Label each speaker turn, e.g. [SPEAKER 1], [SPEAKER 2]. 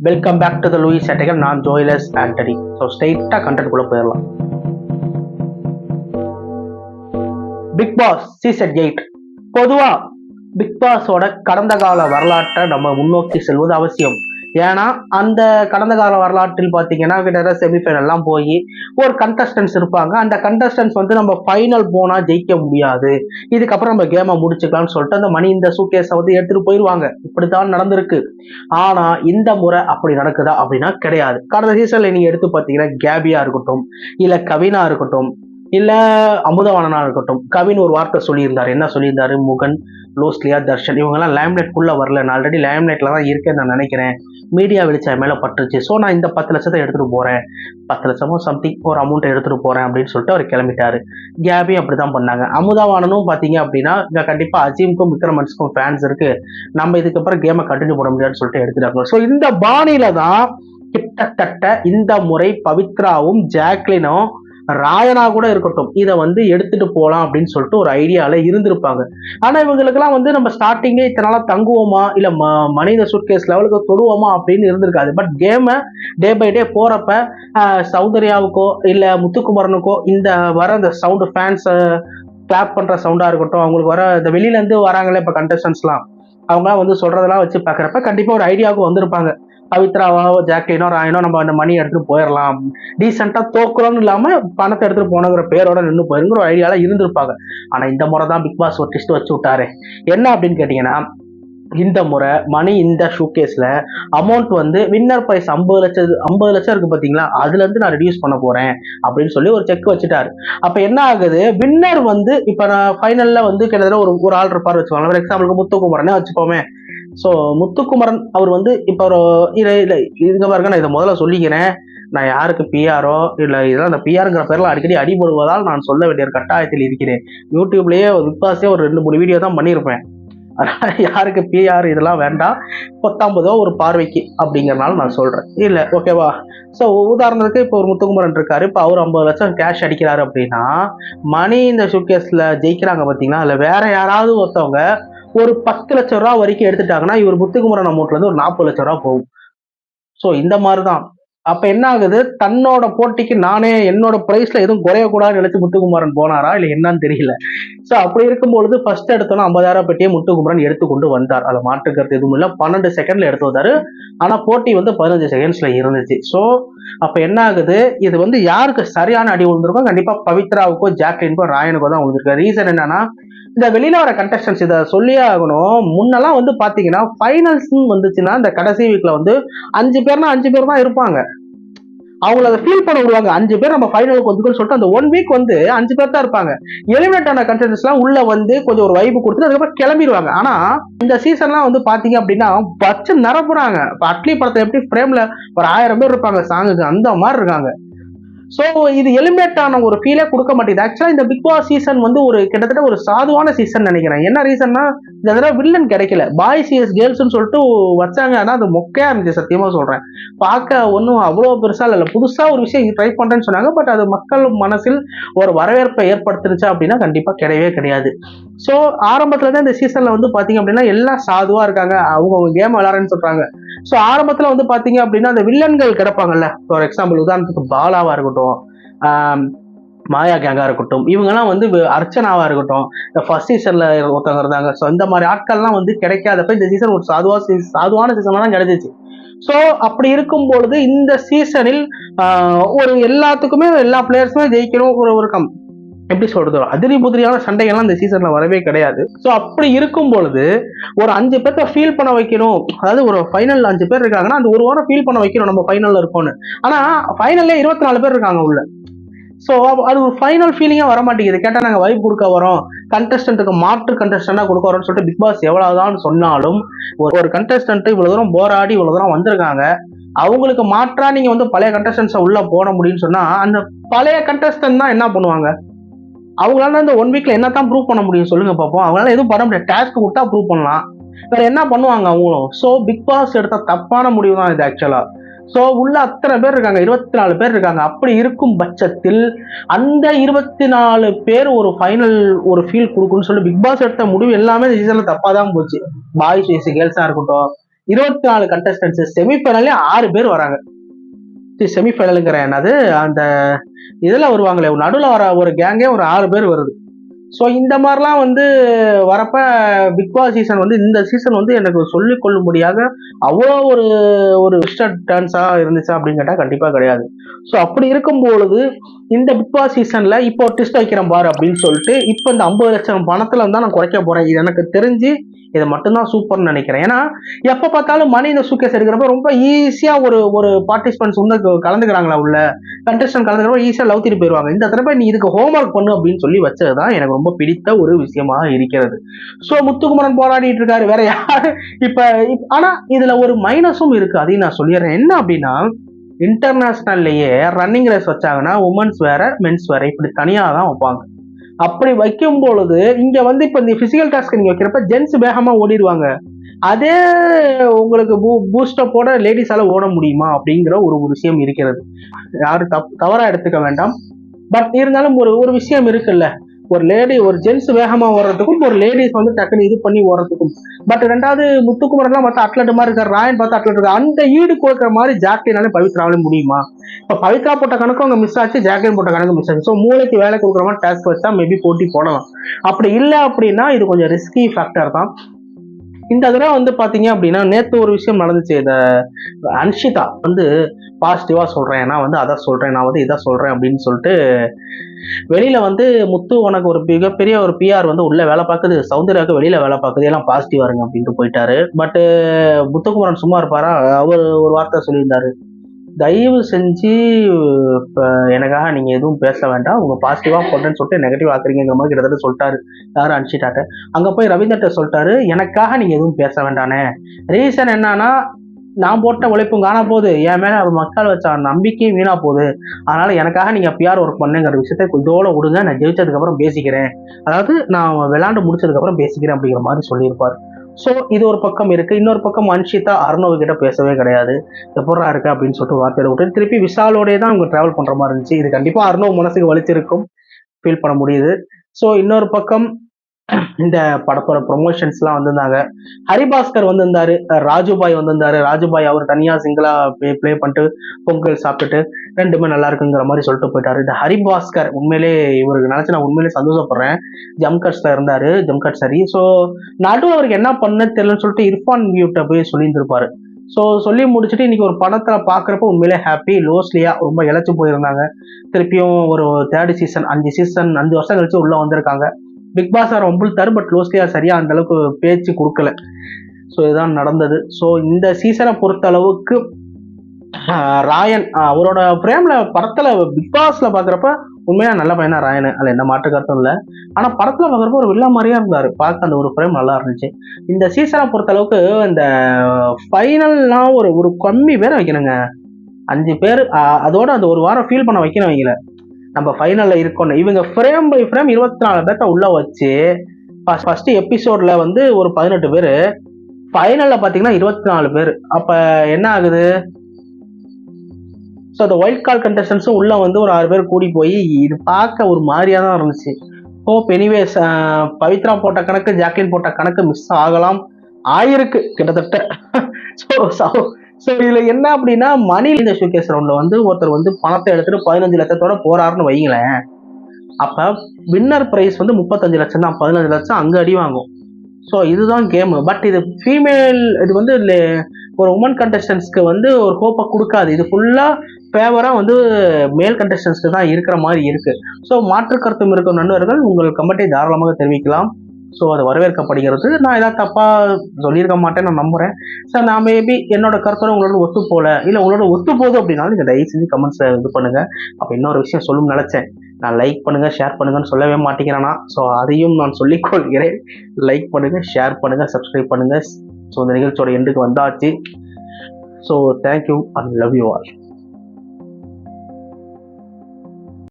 [SPEAKER 1] Welcome back to the Lewis சட்டைகள் நான் ஜோயிலஸ் Antony. So ஸ்ட்ரெயிட்டாக கண்டென்ட் குள்ள போயிடலாம். பிக் பாஸ் சீசன் எயிட் பொதுவா பிக் பாஸோட கடந்த கால வரலாற்றை நம்ம முன்னோக்கி செல்வது அவசியம். ஏன்னா அந்த கடந்த கால வரலாற்றில் பார்த்தீங்கன்னா கிட்டத்தட்ட செமிஃபைனல்லாம் போய் ஒரு கண்டஸ்டன்ஸ் இருப்பாங்க. அந்த கண்டஸ்டன்ஸ் வந்து நம்ம ஃபைனல் போனால் ஜெயிக்க முடியாது. இதுக்கப்புறம் நம்ம கேமை முடிச்சுக்கலாம்னு சொல்லிட்டு அந்த மணி இந்த சூட்கேஸை வந்து எடுத்துகிட்டு போயிடுவாங்க இப்படித்தான் நடந்திருக்கு. ஆனால் இந்த முறை அப்படி நடக்குதா அப்படின்னா கிடையாது. கடந்த சீசனில் நீங்கள் எடுத்து பார்த்தீங்கன்னா கேபியாக இருக்கட்டும் இல்லை கவினா இருக்கட்டும் இல்ல அமுதவாணனா இருக்கட்டும். கவின் ஒரு வார்த்தை சொல்லியிருந்தார். என்ன சொல்லியிருந்தாரு? முகன் லோஸ்லியா தர்ஷன் இவங்கெல்லாம் லேம்னேட்குள்ள வரல. நான் ஆல்ரெடி லேம்னேட்ல தான் இருக்கேன்னு நான் நினைக்கிறேன். மீடியா வெளிச்சம் மேல பட்டுருச்சு. ஸோ நான் இந்த பத்து லட்சத்தை எடுத்துட்டு போறேன். பத்து லட்சமோ சம்திங் ஒரு அமௌண்ட் எடுத்துட்டு போறேன் அப்படின்னு சொல்லிட்டு அவர் கிளம்பிட்டாரு. கேபியும் அப்படிதான் பண்ணாங்க. அமுதாவானனும் பாத்தீங்க அப்படின்னா இங்க கண்டிப்பா அஜீம்க்கும் விக்ரமன்ஸ்க்கும் ஃபேன்ஸ் இருக்கு. நம்ம இதுக்கப்புறம் கேமை கண்டினியூ பண்ண முடியாதுன்னு சொல்லிட்டு எடுத்துட்டாங்க. ஸோ இந்த பாணியில தான் கிட்டத்தட்ட இந்த முறை பவித்ராவும் ஜாக்லினும் ராயனா கூட இருக்கட்டும். இதை வந்து எடுத்துட்டு போகலாம் அப்படின்னு சொல்லிட்டு ஒரு ஐடியால இருந்திருப்பாங்க. ஆனா இவங்களுக்கெல்லாம் வந்து நம்ம ஸ்டார்டிங்கே இத்தனை தங்குவோமா? இல்ல ம மனித சுட்கேஸ் லெவலுக்கு தொடுவோமா? அப்படின்னு இருந்திருக்காது. பட் கேமை டே பை டே போறப்ப சௌந்தர்யாவுக்கோ இல்ல முத்துக்குமரனுக்கோ இந்த வர இந்த சவுண்டு ஃபேன்ஸ் கிளாப் பண்ற சவுண்டா இருக்கட்டும் அவங்களுக்கு வர இந்த வெளியில இருந்து வராங்களே இப்ப கண்டஸ்டன்ஸ்லாம் அவங்களாம் வந்து சொல்றதெல்லாம் வச்சு பாக்குறப்ப கண்டிப்பா ஒரு ஐடியாவுக்கு வந்திருப்பாங்க. பவித்ராவோ ஜாக்லினோ ராயனோ நம்ம அந்த மணி எடுத்துட்டு போயிடலாம் டீசெண்டா தோக்குறோம்னு இல்லாம பணத்தை எடுத்துட்டு போனங்கிற பேரோட நின்று போயிருங்கிற ஒரு ஐடியால இருந்திருப்பாங்க. ஆனா இந்த முறை தான் பிக் பாஸ் ஒரு டிஸ்ட் வச்சு விட்டாரு. என்ன அப்படின்னு கேட்டீங்கன்னா இந்த முறை மணி இந்த ஷூகேஸில் அமௌண்ட் வந்து வின்னர் ப்ரைஸ் ஐம்பது லட்சம் ஐம்பது லட்சம் இருக்கு பாத்தீங்களா? அதுல இருந்து நான் ரெடியூஸ் பண்ண போறேன் அப்படின்னு சொல்லி ஒரு செக் வச்சுட்டாரு. அப்ப என்ன ஆகுது? வின்னர் வந்து இப்ப நான் ஃபைனல்ல வந்து கிட்டத்தட்ட ஒரு ஒரு ஆள் இருப்பார் வச்சுக்கோங்களேன். ஃபார் எக்ஸாம்பிளுக்கு முத்துக்குமரனே வச்சுப்போமே ஸோ முத்துக்குமரன் அவர் வந்து இப்போ ஒரு இல்லை இல்லை இதுங்க பாருங்க நான் இதை முதல்ல சொல்லிக்கிறேன். நான் யாருக்கு பிஆரோ இல்லை இதெல்லாம் அந்த பிஆருங்கிற பேரில் அடிக்கடி அடிபடுவதால் நான் சொல்ல வேண்டிய ஒரு கட்டாயத்தில் இருக்கிறேன். யூடியூப்லயே விப்பாஸே ஒரு ரெண்டு மூணு வீடியோ தான் பண்ணியிருப்பேன். அதனால் யாருக்கு பிஆர் இதெல்லாம் வேண்டாம். பத்தொன்பதோ ஒரு பார்வைக்கு அப்படிங்கிறனால நான் சொல்கிறேன் இல்லை ஓகேவா ஸோ உதாரணத்துக்கு இப்போ ஒரு முத்துக்குமரன் இருக்காரு. இப்போ அவர் ஐம்பது லட்சம் கேஷ் அடிக்கிறாரு அப்படின்னா மணி இந்த ஷூகேஸ்ல ஜெயிக்கிறாங்க பார்த்தீங்கன்னா அதில் வேற யாராவது ஒருத்தவங்க ஒரு பத்து லட்சம் ரூபா வரைக்கும் எடுத்துட்டாங்கன்னா இவர் முத்துக்குமரன் அமௌண்ட்ல இருந்து ஒரு நாற்பது லட்சம் ரூபா போகும். ஸோ இந்த மாதிரி தான் அப்ப என்ன ஆகுது? தன்னோட போட்டிக்கு நானே என்னோட பிரைஸ்ல எதுவும் குறையக்கூடாதுன்னு நினைச்சு முத்துக்குமரன் போனாரா இல்ல என்னன்னு தெரியல. ஸோ அப்படி இருக்கும்பொழுது ஃபர்ஸ்ட் எடுத்தோன்னா ஐம்பதாயிரம் பெட்டியை முத்துக்குமரன் எடுத்துக்கொண்டு வந்தார். அதில் மாற்றுக்கிறது எதுவும் இல்லை. பன்னெண்டு செகண்ட்ல எடுத்து வந்தாரு. ஆனா போட்டி வந்து பதினஞ்சு செகண்ட்ஸ்ல இருந்துச்சு. ஸோ அப்ப என்ன ஆகுது? இது வந்து யாருக்கு சரியான அடி விழுந்திருக்கோ கண்டிப்பா பவித்ராவுக்கோ ஜாக்லின்கோ ராயனுக்கோ தான் விழுந்திருக்கு ரீசன் என்னன்னா இந்த வெளியில வர கண்டஸ்டன்ஸ் இதை சொல்லியே ஆகணும். முன்னெல்லாம் வந்து பாத்தீங்கன்னா ஃபைனல்ஸ் வந்துச்சுன்னா இந்த கடைசி வீக்ல வந்து அஞ்சு பேர்னா அஞ்சு பேர் தான் இருப்பாங்க. அவங்கள அதை ஃபீல் பண்ண விடுவாங்க. அஞ்சு பேர் நம்ம ஃபைனலுக்கு வந்துக்கணும்னு சொல்லிட்டு அந்த ஒன் வீக் வந்து அஞ்சு பேர் தான் இருப்பாங்க. எலிமினேட் ஆன கண்டஸ்டன்ஸ்லாம் உள்ள வந்து கொஞ்சம் ஒரு வைப்பு கொடுத்துட்டு அதுக்கப்புறம் கிளம்பிடுவாங்க. ஆனா இந்த சீசன்லாம் வந்து பாத்தீங்க அப்படின்னா பச்சை நிரப்புறாங்க. இப்போ அட்லி படத்தை எப்படி ஃப்ரேம்ல ஒரு ஆயிரம் பேர் இருப்பாங்க சாங்குக்கு அந்த மாதிரி இருக்காங்க. ஸோ இது எலிமினேட் ஆன ஒரு ஃபீலே கொடுக்க மாட்டேங்குது. ஆக்சுவலாக இந்த பிக் பாஸ் சீசன் வந்து ஒரு கிட்டத்தட்ட ஒரு சாதுவான சீசன் நினைக்கிறேன். என்ன ரீசன்னா இந்த தடவை வில்லன் கிடைக்கல. பாய் சிஎஸ் கேர்ள்ஸ்னு சொல்லிட்டு வச்சாங்க. ஆனால் அது மொக்கையா இருந்துச்சு சத்தியமா சொல்றேன். பார்க்க ஒன்றும் அவ்வளோ பெருசா இல்லை. புதுசா ஒரு விஷயம் ட்ரை பண்றேன்னு சொன்னாங்க. பட் அது மக்கள் மனசில் ஒரு வரவேற்பை ஏற்படுத்துனுச்சா அப்படின்னா கண்டிப்பா கிடையவே கிடையாது. ஸோ ஆரம்பத்துல தான் இந்த சீசன்ல வந்து பாத்தீங்க அப்படின்னா எல்லாம் சாதுவா இருக்காங்க. அவங்க அவங்க கேம் விளாட்றேன்னு சொல்றாங்க. ஸோ ஆரம்பத்துல வந்து பாத்தீங்க அப்படின்னா அந்த வில்லன்கள் கிடப்பாங்கல்ல. ஃபார் எக்ஸாம்பிள் உதாரணத்துக்கு பாலாவா இருக்கட்டும். மாயா கேங்கா இருக்கட்டும். இவங்கெல்லாம் வந்து அர்ச்சனாவாக அர்ச்சனாவா இருக்கட்டும். இந்த ஃபர்ஸ்ட் சீசன்ல ஒருத்தவங்க இருந்தாங்க. ஸோ இந்த மாதிரி ஆட்கள்லாம் வந்து கிடைக்காதப்ப இந்த சீசன் ஒரு சாதுவா சீசன் சாதுவான சீசன் தான் கிடைச்சிச்சு ஸோ அப்படி இருக்கும் பொழுது இந்த சீசனில் ஒரு எல்லாத்துக்குமே எல்லா பிளேயர்ஸுமே ஜெயிக்கணும் ஒரு ஒரு கம் எப்படி சொல்றது? அதிரி புதிரியான சண்டைகள்லாம் இந்த சீசன்ல வரவே கிடையாது. ஸோ அப்படி இருக்கும் பொழுது ஒரு அஞ்சு பேர்த்த ஃபீல் பண்ண வைக்கணும். அதாவது ஒரு ஃபைனல் அஞ்சு பேர் இருக்காங்கன்னா அந்த ஒரு வாரம் ஃபீல் பண்ண வைக்கணும் நம்ம ஃபைனல்ல இருக்கோம்னு ஆனா ஃபைனல்ல இருபத்தி நாலு பேர் இருக்காங்க உள்ள. ஸோ அது ஒரு ஃபைனல் ஃபீலிங்காக வர மாட்டேங்குது கேட்டால் நாங்கள் வைப் கொடுக்க வரோம். கண்டஸ்டன்ட்டுக்கு மாற்று கண்டஸ்டண்டாக கொடுக்க வரோம்னு சொல்லிட்டு பிக் பாஸ் எவ்வளோதான் சொன்னாலும் ஒரு ஒரு கண்டஸ்டன்ட் இவ்வளவு தூரம் போராடி இவ்வளவு தூரம் வந்திருக்காங்க. அவங்களுக்கு மாற்றா நீங்க வந்து பழைய கண்டஸ்டன்ஸை உள்ள போட முடியும்னு சொன்னா அந்த பழைய கண்டஸ்டன்ட் தான் என்ன பண்ணுவாங்க? அவங்களால அந்த ஒன் வீக்ல என்ன தான் ப்ரூவ் பண்ண முடியும் சொல்லுங்க பார்ப்போம் அவங்களால எதுவும் பண்ண முடியாது. டாஸ்க் கொடுத்தா ப்ரூவ் பண்ணலாம். வேற என்ன பண்ணுவாங்க அவங்களும்? ஸோ பிக் பாஸ் எடுத்த தப்பான முடிவு தான் இது ஆக்சுவலா ஸோ உள்ள அத்தனை பேர் இருக்காங்க. இருபத்தி நாலு பேர் இருக்காங்க. அப்படி இருக்கும் பட்சத்தில் அந்த இருபத்தி நாலு பேர் ஒரு ஃபைனல் ஒரு ஃபீல் கொடுக்குன்னு சொல்லி பிக் பாஸ் எடுத்த முடிவு எல்லாமே இந்த சீசன்ல தப்பா தான் போச்சு. பாய்ஸ் வயசு கேர்ள்ஸா இருக்கட்டும். இருபத்தி நாலு கண்டஸ்டன்ஸ் செமிஃபைனல்லே ஆறு பேர் வராங்க. செமிஃபைனலுங்கிற என்னது? அந்த இதில் வருவாங்களே நடுவில் வர ஒரு கேங்கே ஒரு ஆறு பேர் வருது. ஸோ இந்த மாதிரிலாம் வந்து வரப்ப பிக் பாஸ் சீசன் வந்து இந்த சீசன் வந்து எனக்கு சொல்லிக் கொள்ளும்படியாக அவ்வளோ ஒரு ஒரு டர்ன்ஸாக இருந்துச்சா அப்படின்னு கேட்டால் கண்டிப்பாக கிடையாது. ஸோ அப்படி இருக்கும் பொழுது இந்த பிக் பாஸ் சீசனில் இப்போ டிஸ்ட் வைக்கிறேன் பார் அப்படின்னு சொல்லிட்டு இப்போ இந்த ஐம்பது லட்சம் பணத்தில் தான் நான் குறைக்க போகிறேன் இது எனக்கு தெரிஞ்சு இதை மட்டும்தான் சூப்பர்னு நினைக்கிறேன். ஏன்னா எப்போ பார்த்தாலும் மணி இந்த சூக்கேஸ் எடுக்கிறப்ப ரொம்ப ஈஸியாக ஒரு ஒரு பார்ட்டிசிபென்ட்ஸ் வந்து கலந்துக்கிறாங்களா உள்ள? கண்டஸ்டன் கலந்துக்கிறப்ப ஈஸியாக லவுத்திட்டு போயிடுவாங்க இந்த தடவை நீ இதுக்கு ஹோம்ஒர்க் பண்ணு அப்படின்னு சொல்லி வச்சது தான் எனக்கு ரொம்ப ரொம்ப பிடித்த ஒரு விஷயமாக இருக்கிறது. ஸோ முத்துக்குமரன் போராடிட்டு இருக்காரு. வேற யாரு? இப்ப ஆனா இதுல ஒரு மைனஸும் இருக்கு. அதையும் நான் சொல்லிடுறேன். என்ன அப்படின்னா இன்டர்நேஷ்னல்லையே ரன்னிங் ரேஸ் வச்சாங்கன்னா உமன்ஸ் வேற மென்ஸ் வேற இப்படி தனியாக தான் வைப்பாங்க. அப்படி வைக்கும் பொழுது இங்க வந்து இப்ப இந்த பிசிக்கல் டாஸ்க் நீங்க வைக்கிறப்ப ஜென்ஸ் வேகமா ஓடிடுவாங்க. அதே உங்களுக்கு பூ பூஸ்டப்போட லேடிஸால ஓட முடியுமா? அப்படிங்கிற ஒரு விஷயம் இருக்கிறது. யாரும் தப் தவறா எடுத்துக்க வேண்டாம். பட் இருந்தாலும் ஒரு ஒரு விஷயம் இருக்குல்ல. ஒரு லேடி ஒரு ஜென்ஸ் வேகமா ஓடுறதுக்கும் ஒரு லேடிஸ் வந்து டக்குன்னு இது பண்ணி ஓடுறதுக்கும். பட் ரெண்டாவது முத்துக்குமரெல்லாம் பார்த்தா அட்லட் மாதிரி இருக்காரு. ராயன் பார்த்தா அட்லட் இருக்காரு. அந்த ஈடு கொடுக்குற மாதிரி ஜாக்லினாலே பவித்ராவில முடியுமா? இப்போ பவித்ரா போட்ட கணக்கும் அங்கே மிஸ் ஆச்சு. ஜாக்லின் போட்ட கணக்கு மிஸ் ஆச்சு. ஸோ மூளைக்கு வேலை கொடுக்குற மாதிரி டாஸ்க் வச்சா மேபி போட்டி போடலாம். அப்படி இல்லை அப்படின்னா இது கொஞ்சம் ரிஸ்கி ஃபேக்டர் தான். இந்த தடவை வந்து பாத்தீங்க அப்படின்னா நேற்று ஒரு விஷயம் நடந்துச்சு. இந்த அன்ஷிதா வந்து பாசிட்டிவாக சொல்கிறேன் நான் வந்து அதை சொல்கிறேன் நான் வந்து இதை சொல்கிறேன் அப்படின்னு சொல்லிட்டு வெளியில் வந்து முத்து உனக்கு ஒரு மிகப்பெரிய ஒரு பிஆர் வந்து உள்ளே வேலை பார்க்குது. சௌந்தர்யாவுக்கு வெளியில் வேலை பார்க்குது. எல்லாம் பாசிட்டிவாக இருங்க அப்படின்ட்டு போயிட்டாரு. பட்டு முத்துக்குமரன் சும்மா இருப்பாரா? அவர் ஒரு வார்த்தை சொல்லியிருந்தாரு. தயவு செஞ்சு இப்போ எனக்காக நீங்கள் எதுவும் பேச வேண்டாம். உங்கள் பாசிட்டிவாக போட்டேன்னு சொல்லிட்டு நெகட்டிவ் ஆக்குறீங்கிற மாதிரி கிட்டத்தட்ட சொல்லிட்டாரு. யாரும் அனுப்பிச்சிட்டாட்ட அங்கே போய் ரவீந்திரட்ட சொல்லிட்டாரு எனக்காக நீங்கள் எதுவும் பேச வேண்டானே ரீசன் என்னன்னா நான் போட்ட உழைப்பும் காணா போகுது. என் மேலே மக்கள் வச்ச நம்பிக்கையும் வீணா போகுது. அதனால எனக்காக நீங்க பிஆர் ஒர்க் பண்ணுங்கிற விஷயத்த இதோட விடுங்க. நான் ஜெயிச்சதுக்கு அப்புறம் பேசிக்கிறேன். அதாவது நான் விளையாண்டு முடிச்சதுக்கு அப்புறம் பேசிக்கிறேன் அப்படிங்கிற மாதிரி சொல்லியிருப்பார். ஸோ இது ஒரு பக்கம் இருக்கு. இன்னொரு பக்கம் அன்ஷிதா அர்ணவ் கிட்ட பேசவே கிடையாது. எப்படா இருக்கு? அப்படின்னு சொல்லிட்டு வார்த்தையை விட்டு திருப்பி விஷாலோடய தான் அவங்க டிராவல் பண்ற மாதிரி இருந்துச்சு. இது கண்டிப்பா அர்ணவ் மனசுக்கு வலிச்சிருக்கும் ஃபீல் பண்ண முடியுது. ஸோ இன்னொரு பக்கம் இந்த படத்தோட ப்ரொமோஷன்ஸ்லாம் வந்திருந்தாங்க. ஹரிபாஸ்கர் வந்திருந்தாரு ராஜுபாய் வந்திருந்தாரு. ராஜுபாய் அவர் தனியா சிங்கிளா ப்ளே ப்ளே பண்ணிட்டு பொங்கல் சாப்பிட்டுட்டு ரெண்டுமே நல்லா இருக்குங்கிற மாதிரி சொல்லிட்டு போயிட்டாரு. இந்த ஹரிபாஸ்கர் உண்மையிலே இவருக்கு நினைச்சு நான் உண்மையிலே சந்தோஷப்படுறேன். ஜம்கட்ஸ்ல இருந்தாரு ஜம்கட் சரி. ஸோ நடுவில் அவருக்கு என்ன பண்ண தெரியலன்னு சொல்லிட்டு இர்ஃபான் வியூட்ட போய் சொல்லியிருந்திருப்பாரு. ஸோ சொல்லி முடிச்சுட்டு இன்னைக்கு ஒரு படத்தில் பார்க்குறப்ப உண்மையிலே ஹாப்பி லோஸ்லியா ரொம்ப இழைச்சி போயிருந்தாங்க. திருப்பியும் ஒரு தேர்ட் சீசன் அஞ்சு சீசன் அஞ்சு வருஷம் கழிச்சு உள்ளே வந்திருக்காங்க. பிக் பாஸ் ரொம்ப தர் பட் லோஸ்லியா சரியா அந்த அளவுக்கு பேச்சு கொடுக்கல. ஸோ இதுதான் நடந்தது. ஸோ இந்த சீசனை பொறுத்த அளவுக்கு ராயன் அவரோட பிரேம்ல படத்துல பிக் பாஸ்ல பாக்குறப்ப உண்மையா நல்ல பையனா ராயனு. அதுல எந்த மாற்று கருத்தும் இல்லை. ஆனா படத்துல பாக்குறப்ப ஒரு வில்ல மாதிரியா இருந்தாரு. பார்க்க அந்த ஒரு பிரேம் நல்லா இருந்துச்சு. இந்த சீசனை பொறுத்த அளவுக்கு இந்த ஃபைனல்லாம் ஒரு ஒரு கம்மி பேரை வைக்கணுங்க. அஞ்சு பேர் அதோட அந்த ஒரு வாரம் ஃபீல் பண்ண வைக்கணும் வைக்கல. நம்ம ஃபைனலில் இருக்கணும். இவங்க ஃப்ரேம் பை ஃப்ரேம் இருபத்தி நாலு பேர்த்த உள்ள வச்சு ஃபர்ஸ்ட் எபிசோட்ல வந்து ஒரு பதினெட்டு பேர். ஃபைனலில் பார்த்தீங்கன்னா இருபத்தி நாலு பேர். அப்போ என்ன ஆகுது? ஸோ அந்த ஒயிட் கால் கண்டஸ்டன்ஸும் உள்ள வந்து ஒரு ஆறு பேர் கூடி போய் இது பார்க்க ஒரு மாதிரியா தான் இருந்துச்சு. ஹோப் எனிவேஸ் பவித்ரா போட்ட கணக்கு ஜாக்லின் போட்ட கணக்கு மிஸ் ஆகலாம். ஆயிருக்கு கிட்டத்தட்ட. ஸோ ஸோ இதுல என்ன அப்படின்னா மணி இந்த ஷோகேஸ் ரவுண்ட்ல வந்து ஒருத்தர் வந்து பணத்தை எடுத்துட்டு பதினஞ்சு லட்சத்தோட போறாருன்னு வைங்களேன் அப்ப வின்னர் பிரைஸ் வந்து முப்பத்தஞ்சு லட்சம் தான். பதினஞ்சு லட்சம் அங்க அடி வாங்கும். ஸோ இதுதான் கேம் பட் இது ஃபீமேல் இது வந்து ஒரு உமன் கண்டஸ்டன்ஸ்க்கு வந்து ஒரு ஹோப்பை கொடுக்காது. இது ஃபுல்லாக ஃபேவராக வந்து மேல் கண்டஸ்டன்ஸ்க்கு தான் இருக்கிற மாதிரி இருக்கு. ஸோ மாற்று கருத்தும் இருக்கும் நண்பர்கள். உங்கள் கமெண்ட்டை தாராளமாக தெரிவிக்கலாம். ஸோ அது வரவேற்கப்படுகிறது. நான் ஏதாவது தப்பாக சொல்லியிருக்க மாட்டேன் நான் நம்புகிறேன் சார் நான் மேபி என்னோட கருத்தோட உங்களோட ஒத்து போல இல்லை உங்களோட ஒத்து போகுது அப்படின்னாலும் நீங்கள் தயவு செஞ்சு கமெண்ட்ஸை இது பண்ணுங்க. அப்போ இன்னொரு விஷயம் சொல்லும் நினச்சேன். நான் லைக் பண்ணுங்க ஷேர் பண்ணுங்கன்னு சொல்லவே மாட்டேங்கிறேன்னா ஸோ அதையும் நான் சொல்லிக்கொள்கிறேன். லைக் பண்ணுங்க ஷேர் பண்ணுங்க சப்ஸ்கிரைப் பண்ணுங்க. ஸோ இந்த நிகழ்ச்சியோட எண்டுக்கு வந்தாச்சு. So thank you and love you all